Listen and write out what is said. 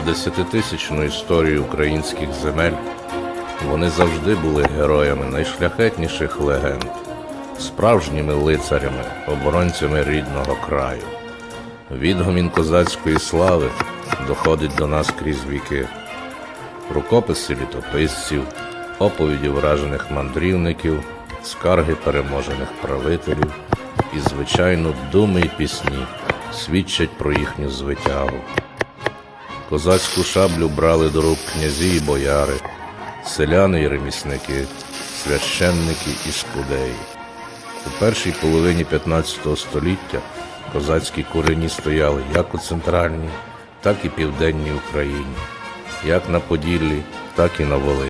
десятитисячну історію українських земель вони завжди були героями найшляхетніших легенд, справжніми лицарями, оборонцями рідного краю. Відгомін козацької слави доходить до нас крізь віки. Рукописи літописців, оповіді вражених мандрівників, скарги переможених правителів і, звичайно, думи й пісні свідчать про їхню звитягу. Козацьку шаблю брали до рук князі і бояри, селяни й ремісники, священники і скудеї. У першій половині 15 століття козацькі курені стояли як у центральній, так і південній Україні, як на Поділлі, так і на Волині.